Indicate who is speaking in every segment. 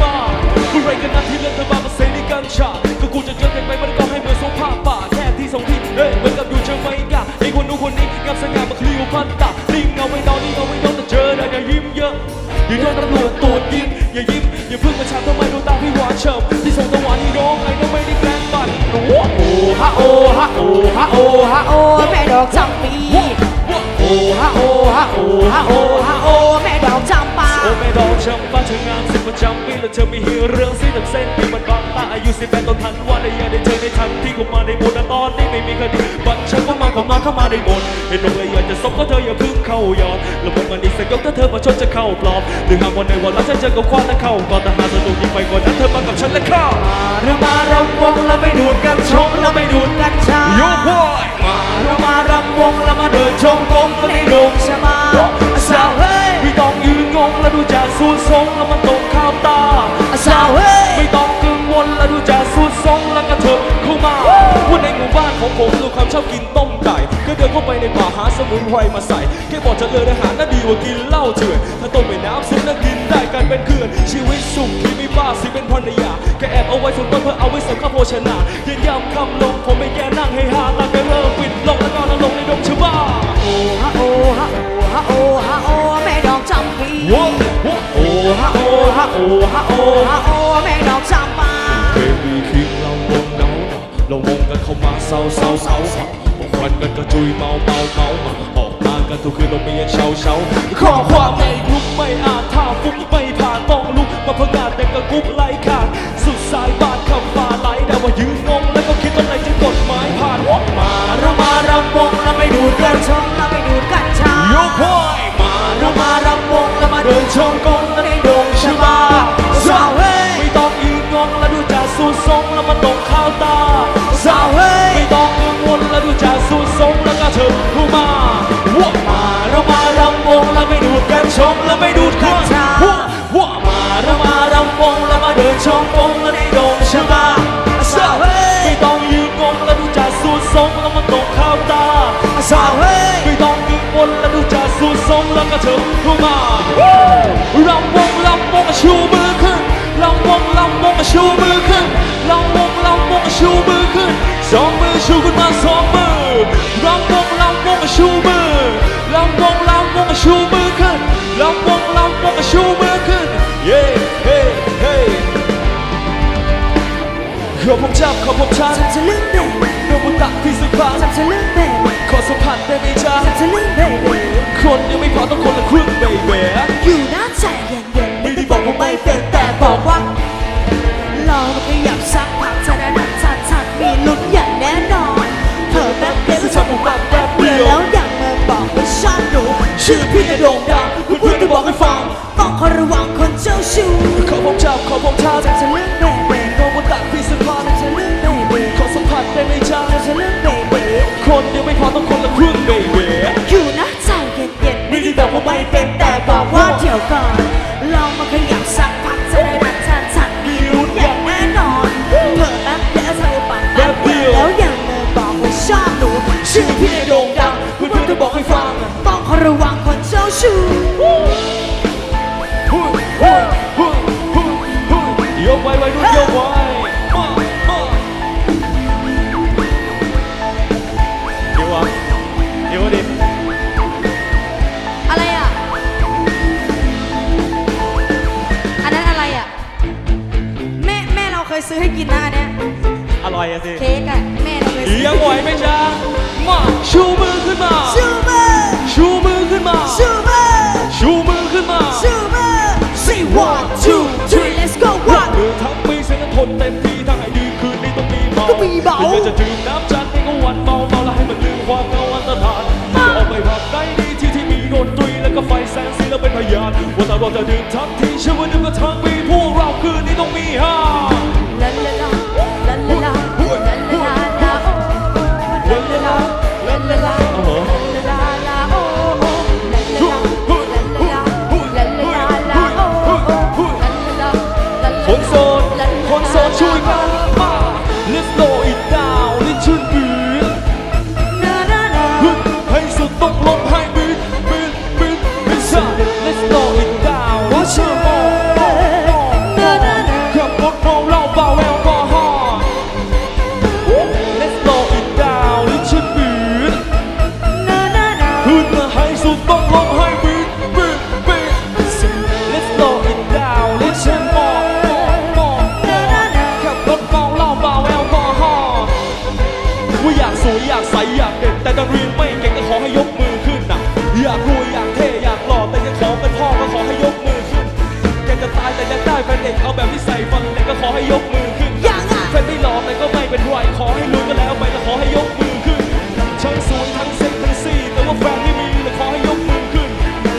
Speaker 1: เธ
Speaker 2: อผู้มาผู้ไรกันนะที่เลือกเธอมาเป็นเสรีกัญชาก็กูจะเจอกันไปมันก็ให้เหมือนสงภาพป่าแค่ที่สองที่เฮ้ยเหมือนกับอยู่เชียงใหม่กะไอ้คนนู้นคนนี้งามสง่ามาคลีโอพันตาลิงเอาไว้นอนนี่เอาไว้นอนแต่เจอได้อย่ายิ้มเยอะอย่าโดนตำรวจตรวจยิงอย่ายิ้มอย่าเพิ่งมาชาทำไมดูตาพี่หวานเฉิมที่ส่งจังวะนี้ร้องไอ้ก็ไม่ได้แกล้งปั่นโอ้โห
Speaker 1: ฮะโอฮะโอฮะโอฮะโอแม่ดอกจำปีโอฮะโอฮะโอฮะโอ แล้
Speaker 2: วเธอมีฮีเรื่องสีตับเส้นที่มันบางตาอายุสิบแปดต้นทันวันได้ยังได้เจอในทันที่เข้ามาในบทตอนนี้ไม่มีคดีบัตรฉันก็มาเข้ามาเข้ามาในบทเห็นลงเลยอยากจะซบก็เธออย่าพึ่งเข้ายอมแล้วมันมันอีกสักยกถ้าเธอมาชดจะเข้าปลอมหรือหากวันในวันละฉันเจอกับควันและเข้าก่อนแต่หากสนุกยิ่งไปกว่านั้นเธอมากับฉันและเข้า
Speaker 1: เรามารำวงแล้วไม่ดูดกันชมแล้วไม่ดูดกันชา
Speaker 2: โยกวอย
Speaker 1: มาเรามารำวงแล้วมาเดินชมกงแล้วไม่ดงชะมาสาวเฮ้ย
Speaker 2: ไม่ต้องยืนงงแล้วดูจากสูดทรงแล้วมันต ผมดูความชอบกินต้มไก่ก็เดินเข้าไปในป่าหาสมุนไพรมาใส่แค่บอกจะเลิกอาหารน่าดีกว่ากินเหล้าเถื่อนถ้าต้มเป็นน้ำซุปน่ากินได้กันเป็นเพื่อนชีวิตสุขที่ม่บ้าสิเป็นภรรยาแค่แอบเอาไว้ส่วนต้นเพื่อเอาไว้สริมข้าโภชนาเย็นยามคำลงผมไม่แก่นั่งให้หาตาแกเริ่มปิดลงแล้วก็นอนลงในดงชบ้า
Speaker 1: โอฮะโอฮะโอฮะโอฮะโอแม่ดอกจำปี
Speaker 2: ว้าวว้าว
Speaker 1: โอฮะโอฮะโอฮะโอฮะโอแม่ดอกจำปา
Speaker 2: ศร้าเศร้าเศร้าพวกควันกันกระจุยเมาเมาเมามาออกมากันทุกคืนเราเมียเช้าเช้าข้อความไม่ลุกไม่อาจท่าฟุกไม่ผ่านต้องลุกมาพังงาดแต่กระกุบไล่ขาดสุดสายบาดคำฟ้าไหลแต่ว่ายืนงงแล้วก็คิดว่าไหนจะกฎหมายผ่านวอกมา
Speaker 1: เรามารำวงแล้วไม่ดูดกันชมแล้วไม่ดูดกันชา
Speaker 2: โยกพอยมา
Speaker 1: เรามารำวงแล้วมาเดินชม
Speaker 2: กง วลแล้วดูจากสูทรงแล้วก็เถิดเข้ามารำวงรำวงชูมือขึ้นรำวงรำวงชูมือขึ้นรำวงรำวงชูมือขึ้นสองมือชูขึ้นมาสองมือรำวงรำวงชูมือรำวงรำวงชูมือขึ้นรำวงรำวงชูมือขึ้นเย้เฮ้เฮ้ขอผมจับขอผมชัน
Speaker 1: ฉันจะลืมเบบี
Speaker 2: โนบุตะที่สุดฟ้า
Speaker 1: ฉันจะลืมเบบี
Speaker 2: ขอสัมผัสได้ไหมจ๊ะ
Speaker 1: ฉันจะลืมเบบี
Speaker 2: คนยังไม่พอต้องคนละครึ่งเบเบ้
Speaker 1: อยู่หน้าใจเย็นๆไม่ได้บอกว่าไม่เป็นแต่บอกว่าลองมาขยับสักพักจะได้นัดชัดชัดๆมีลุ้นอย่างแน่นอน เธอแป๊บเดียวก็ชอบผมแบบแป๊บเดียวแล้วอย่างมาบอกว่าชอบหนูชื่อพี่จะโด่งดังเพื่อนๆจะบอกให้ฟังต้องคอยระวังคนเจ้าชู้
Speaker 2: ขอผมจับขอผมชัน
Speaker 1: ฉันจะลืม
Speaker 2: คนยังไม่พอต้องคนละครึ่งเบเบ้
Speaker 1: อยู่นะใจเย็นๆไม่ได้บอกว่าไม่เป็นแต่บอกว่าเดี๋ยวก่อนลองมาขยับสักพักจะได้นัดชัดชัดๆมีลุ้นอย่างแน่นอนเผลอแป๊บเดียวเธอปังแป๊บเดียวแล้วยังมาบอกว่าชอบหนูชื่อพี่ในโด่งดังเพื่อนๆจะบอกให้ฟังต้องคอยระวังคนเจ้าชู้
Speaker 2: หุ้ยหุ้ยหุ้ยหุ้ยหุ้ยโยกไว้ไว้รุ่นโย ต็มที่ทั้งไอ้ดีคืนนี้ต้องมีเมา
Speaker 1: ต้องมีเมา
Speaker 2: ถ้าอยากจะดื่มน้ำจันทร์ให้ก็วันเมาเมาแล้วให้มันลืมความเหงาอันตรธานจะออกไปผับใดดีที่ที่มีดนตรีแล้วก็ไฟแสงสีแล้วเป็นพยานว่าถ้าเราจะดื่มทั้งทีเชื่อว่าดื่ม ได้เป็นเด็กเอาแบบที่ใส่ฟังแต่ก็ขอให้ยกมือขึ้นแฟ
Speaker 1: นไม่
Speaker 2: หลอกแต่ก็ไม่เป็นไร
Speaker 1: ขอให้
Speaker 2: รู้
Speaker 1: ก็แล้วไปแต่ขอให้ยกมือขึ้น
Speaker 2: ทั้งสวยทั้งเซ็กทั้งซี่แต่ว่าแฟนไม่มีแต่ขอให้ยก
Speaker 1: มือขึ้น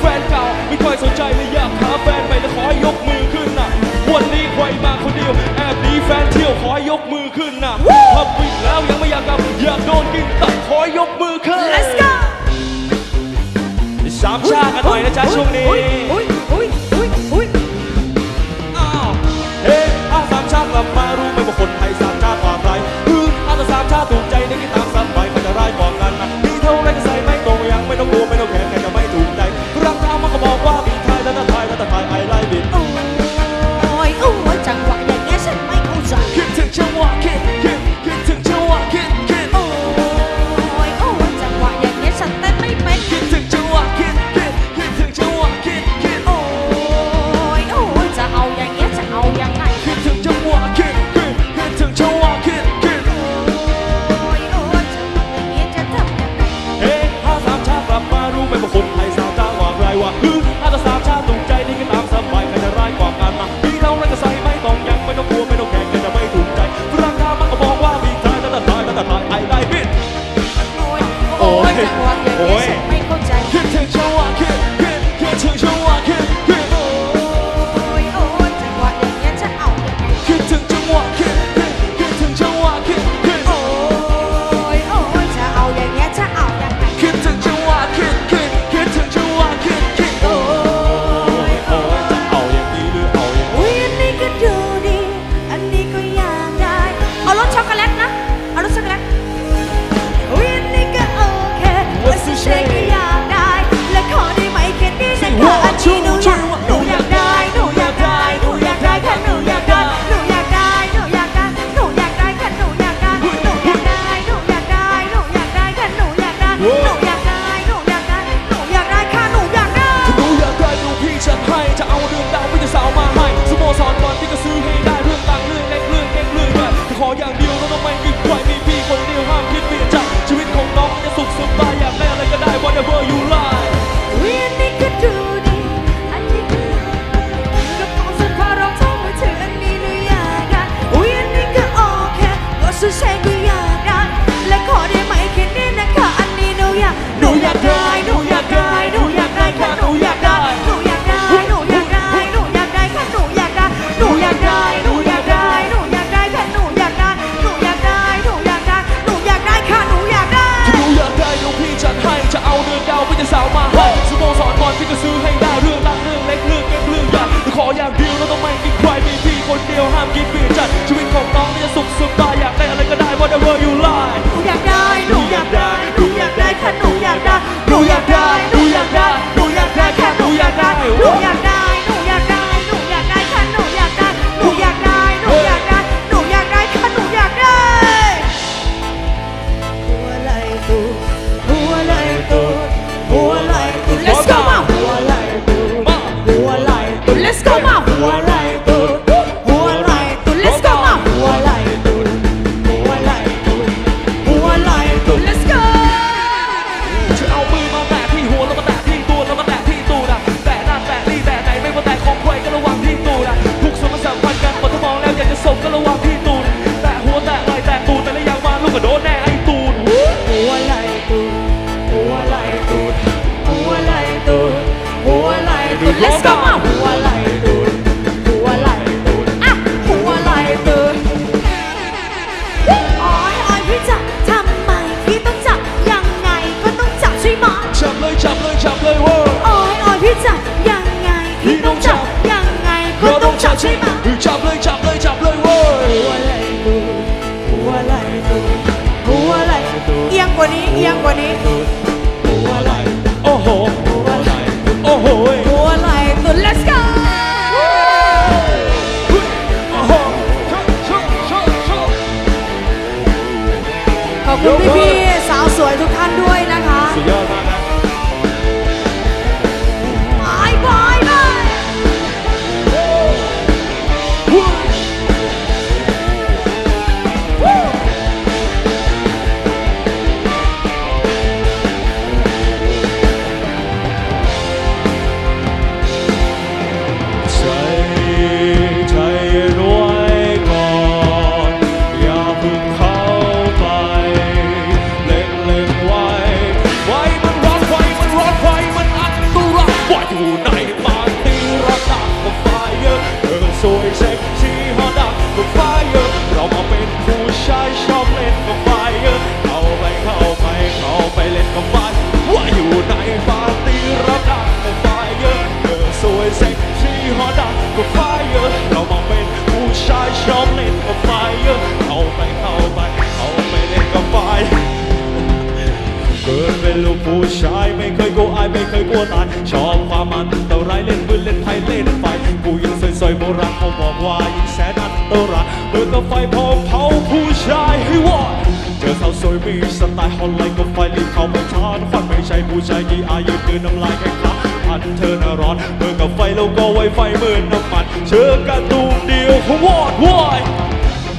Speaker 1: แฟนเก่าไม่ค่อยสนใจเลยอยากหาแฟนไปแต่ขอให้ยกมือขึ้นน่ะวันนี้
Speaker 2: ใครมาคนเดียวแอบดีแฟ
Speaker 1: นเที่ยวขอให้ยกมือขึ้นน่ะพับปิดแล้วยังไม่อยากกลับอยากโดนกินตับขอให้ยกมื
Speaker 2: อขึ้น Let's go สามชากันหน่อยนะ
Speaker 1: จ๊ะช่
Speaker 2: ว
Speaker 1: งนี้ รู้ไหม
Speaker 2: ว่า
Speaker 1: คน พี่สาวสวยทุกท่านด้วยนะคะ
Speaker 2: สุดยอดมากนะ ว่าอยู่ในปาร์ตี้ระดับกัไฟเยอะเธอสวยเซ็กซี่ฮอตดับกัไฟเยอะเรามาเป็นผู้ชายชอบเล่นกับไฟเยอะเข้าไปเข้าไปเข้าไปเล่นกับไฟว่าอยู่ในปาร์ตี้ระดับกัไฟเยอะเธอสวยเซ็กซี่ฮอตดับกับไฟเยอะเรามาเป็นผู้ชายชอบ เป็นลูกผู้ชายไม่เคยกลัวอายไม่เคยกลัวตายชอบความอันตรายเล่นปืนเล่นไพ่เล่นไฟผู้หญิงสวยๆโบราณเขาบอกว่ายิ่งแสนอันตรายเมื่อกับไฟพอเผาผู้ชายให้วอดเจอสาวสวยมีสไตล์ฮอลไลน์กับไฟรีบเข้าไปชาร์จฟันไม่ใช่ผู้ชายที่อายุเกินน้ำลายแค่คลับพันเธอน่าร้อนเมื่อกับไฟแล้วก็ไวไฟเหมือนน้ำมันเชื่อกันตูมเดียวเขาวอดวาย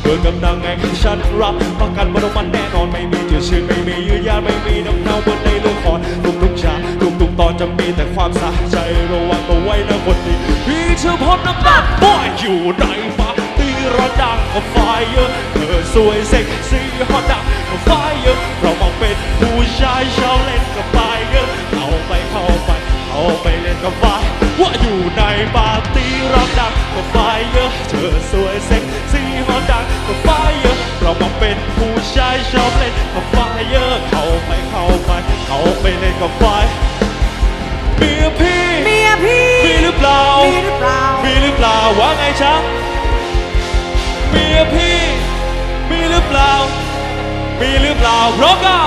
Speaker 2: เกิดกับนางไงที่ฉันรักประกันว่าต้องมันแน่นอนไม่มีเจือชื่นไม่มียืนยาไม่มีน้ำเน่าเหมือนในละครทุกๆฉากทุกๆตอนจะมีแต่ความสะใจระวังเอาไว้นะคนดีพี่เชื่อพบน้ำหนักบ่อยอยู่ในปาร์ตี้ระดังกับไฟเยอะเธอสวยเซ็กซี่ฮอตดังกับไฟเยอะเรามองเป็นผู้ชายชาวเล่นกับไฟเยอะเข้าไปเข้าไปเข้าไปเล่นกับไฟว่าอยู่ในปาร์ตี้ระดังกับไฟเยอะเธอสวยเซ็กซี่ เรามาเป็นผู้ชายชอบเล่นกับไฟเยอะเข้าไปเข้าไปเข้าไปเล่นกับไฟเมียพี่
Speaker 3: เมียพี่
Speaker 2: มีหรือเปล่า
Speaker 3: มีหรือเปล่า
Speaker 2: มีหรือเปล่าว่าไงจ๊ะเมียพี่มีหรือเปล่ามีหรือเปล่าเพราะก็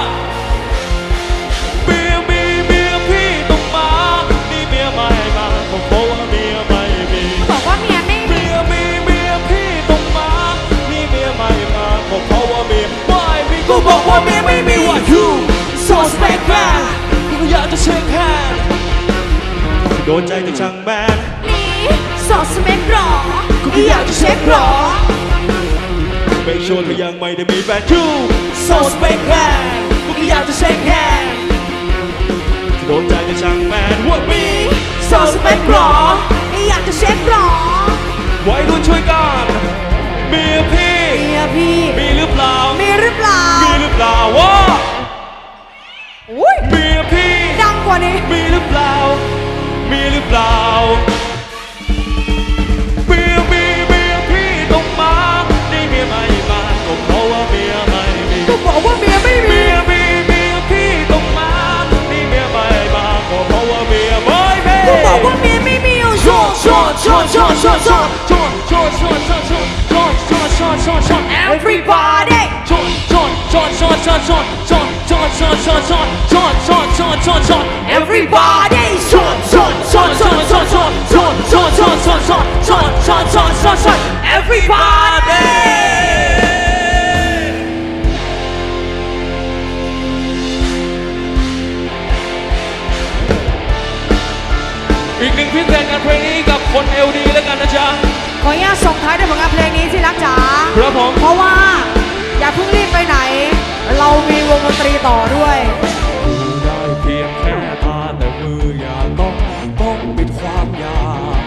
Speaker 2: ใจจะช่างแมน
Speaker 3: นี่สอดสเปกหรอ
Speaker 2: กูก็อยากจะเช็คหรอ Make sure เธอยังไม่ได้มีแฟน You so special กูก็อยากจะเช็คแฮนด์โดนใจจะช่างแมน What me
Speaker 3: สอดสเปกหรออยากจะเช็คหรอ
Speaker 2: วัยรุ่นช่วยกันเมียพี่
Speaker 3: เมียพี่
Speaker 2: มีหรือเปล่า
Speaker 3: มีหรือเปล่า
Speaker 2: มีหรือเปล่าว่า
Speaker 3: อุ้ย
Speaker 2: เมียพี่
Speaker 3: ดังกว่านี้
Speaker 2: มีหรือเปล่า มีหรือเปล่าเมียมีเมียพี่ต้องมานี่เมียไม่มาก็เพราะว่าเมียไม่มี
Speaker 3: ก็บอกว่าเมียไม่มี
Speaker 2: เมียมีเมียพี่ต้องมานี่เมียไม่มาก็เพราะว่าเมียไม่มี
Speaker 3: ก็บอกว่าเมียไม่มีเอาชอชอชอชอชอชอ
Speaker 2: ชอนชอนชอนชอนชอนชอนชอนชอนชอนชอน
Speaker 3: everybody
Speaker 2: ชอนชอน ชอนชอนชอนชอนชอนชอนชอนชอนชอนชอนชอนชอนชอนชอน
Speaker 3: everybody ชอชอชอชอชอชอชอชอชอชอชอชอชอชอชอชอ everybody
Speaker 2: อีกหนึ่งพิเศษงานเพลงนี้กับคนเอลดีแล้วกันนะจ๊ะ
Speaker 3: ขออนุญาตส่งท้ายด้วยผลงานเพลงนี้ที่รักจ๋า
Speaker 2: ครับผม
Speaker 3: เพราะว่าอย่าเพิ่งรีบไปไหน เรามีวงดนตรีต่อด้วย
Speaker 2: ดูได้เพียงแค่ตาแต่มืออย่าต้องต้องปิดความอยาก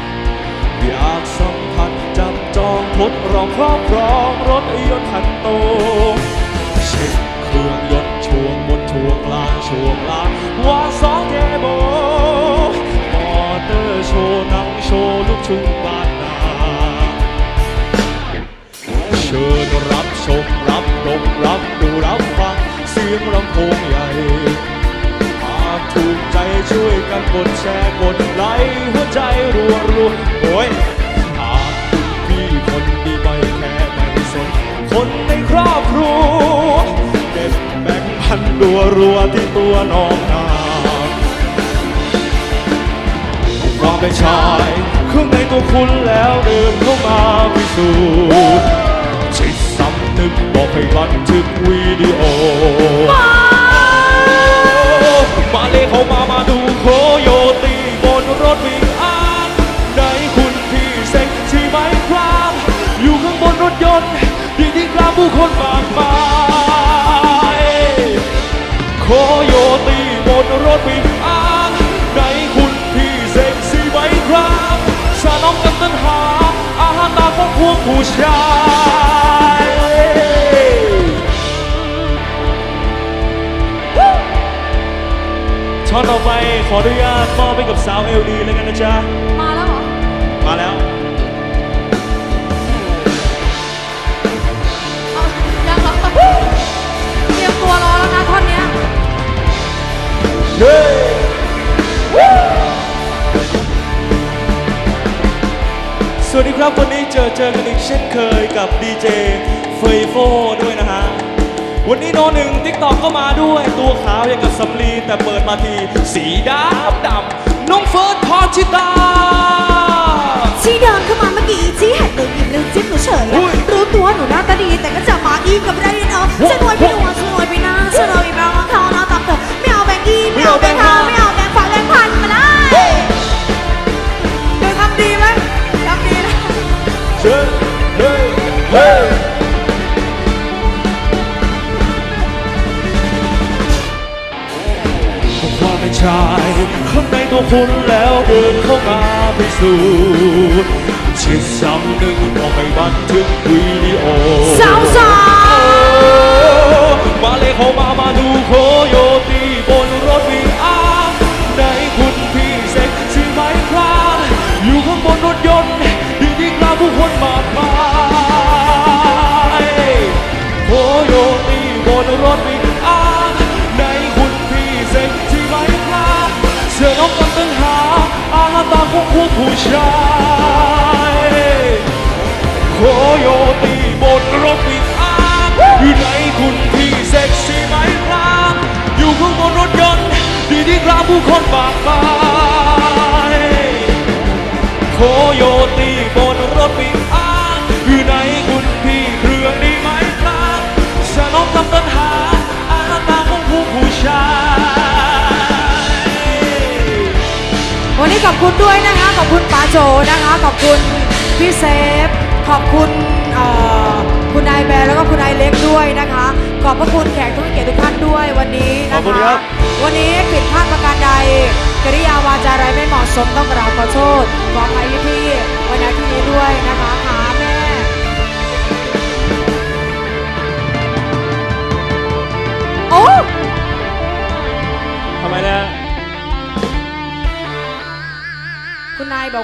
Speaker 2: อยากสัมผัสจับจองทดลองครอบครองรถยนต์คันโตเช็คเครื่องยนต์ช่วงบนช่วงล่างช่วงล่างว่าสองเทโบมอเตอร์โชว์หนังโชว์ลูกทุ่งบ้านนาเชิญรับชมรับดมรับ ช่วยกันกดแชร์กดไลค์หัวใจรัวรัวโอ้ยหากคุณพี่คนดีไม่แค่ไม่สนคนในครอบครัวเก็บแบ่งพันรัวรัวที่ตัวน้องนาความเป็นชายข้างในตัวคุณแล้วเดินเข้ามาพิสูจน์จิตสำนึกบอกให้บันทึกวิดีโอ มาเลเขามามาดูโคโยตีบนรถวิ่งอ้างในคุณพี่เซ็กที่ไหมครับ อยู่ข้างบนรถยนต์ดีดีกลางผู้คนมากมายโคโยตีบนรถวิ่งอ้างในคุณพี่เซ็กซี่ไหมครับสนองกับตัณหาอาหารตาของพวกผู้ชาย ออนุญาตมอบไปกับสาวเอลดีแล้วกันนะจ๊ะ
Speaker 3: มาแล้วเหรอ
Speaker 2: มาแล้ว
Speaker 3: เอายังเหรอเตรียมตัวรอแล้วนะท่อนเนี้ย
Speaker 2: เย้ครับวันนี้เจอเจอกันอีกเช่นเคยกับดีเจเฟยโฟด้วยนะฮะ วันนี้โนหนึ่งทิกตอกก็มาด้วยตัวขาวอย่างกับสำลีแต่เปิดมาที สีดำดำน้องเฟิร์สพอชิตา
Speaker 1: ที่เดินเข้ามาเมื่อกี้ที่เห็นหนูยิ้มลืมจิ้มหนูเฉย
Speaker 2: อุ้ย
Speaker 1: รู้ตัวหนูหน้าตาดีแต่ก็จะมาอีกกับไรเนาะฉันรวยไปหนัวฉันรวยไปหน้าฉันรวยไปแบงค์ทองนะตับเถอะไม่เอาแบงค์ยี่ไม่เอาแบงค์ห้าไม่เอาแบงค์ฝากแบงค์พันมาได้เดี๋ยวทำดีไหมทำดีนะ
Speaker 2: เฮ้ย ชาย ข้างในตัวคุณแล้วเดินเข้ามาพิสูจน์ชิดซ้ำหนึ่งมองไปบันทึกวิดีโอ
Speaker 1: สาวสาว
Speaker 2: มาเลยเขามามาดูโคโยตีบนรถวีอาร์ในคุณพี่เซ็กซี่ไหมครับอยู่ข้างบนรถยนต์ดีที่กล้าผู้คนมากมา ผู้ชายโคโยตีบนรถปิกอัพอยู่ไหนคุณพี่เซ็กซี่ไหมครับ อยู่ข้างบนรถยนต์ดีที่กล้าผู้คนบากบายโคโยตีบนรถปิก
Speaker 1: ขอบคุณด้วยนะคะ ขอบคุณป๋าโจนะคะ ขอบคุณพี่เซฟ ขอบคุณเอ่อคุณนายแบร์แล้วก็คุณนายเล็กด้วยนะคะ ขอบพระคุณแขกทุกเกียรติทุกท่านด้วยวันนี้
Speaker 2: ขอบ
Speaker 1: นะ
Speaker 2: คุณค
Speaker 1: คะ
Speaker 2: รับ
Speaker 1: วันนี้ผิดพลาดประการใดกริยาวาจาใดไม่เหมาะสมต้องกราบขอโทษขออภัยพี่ๆวันนี้ที่นี้ด้วยนะคะหาแม่ โอ้
Speaker 2: ทำไมนะ
Speaker 1: คุณนายบอก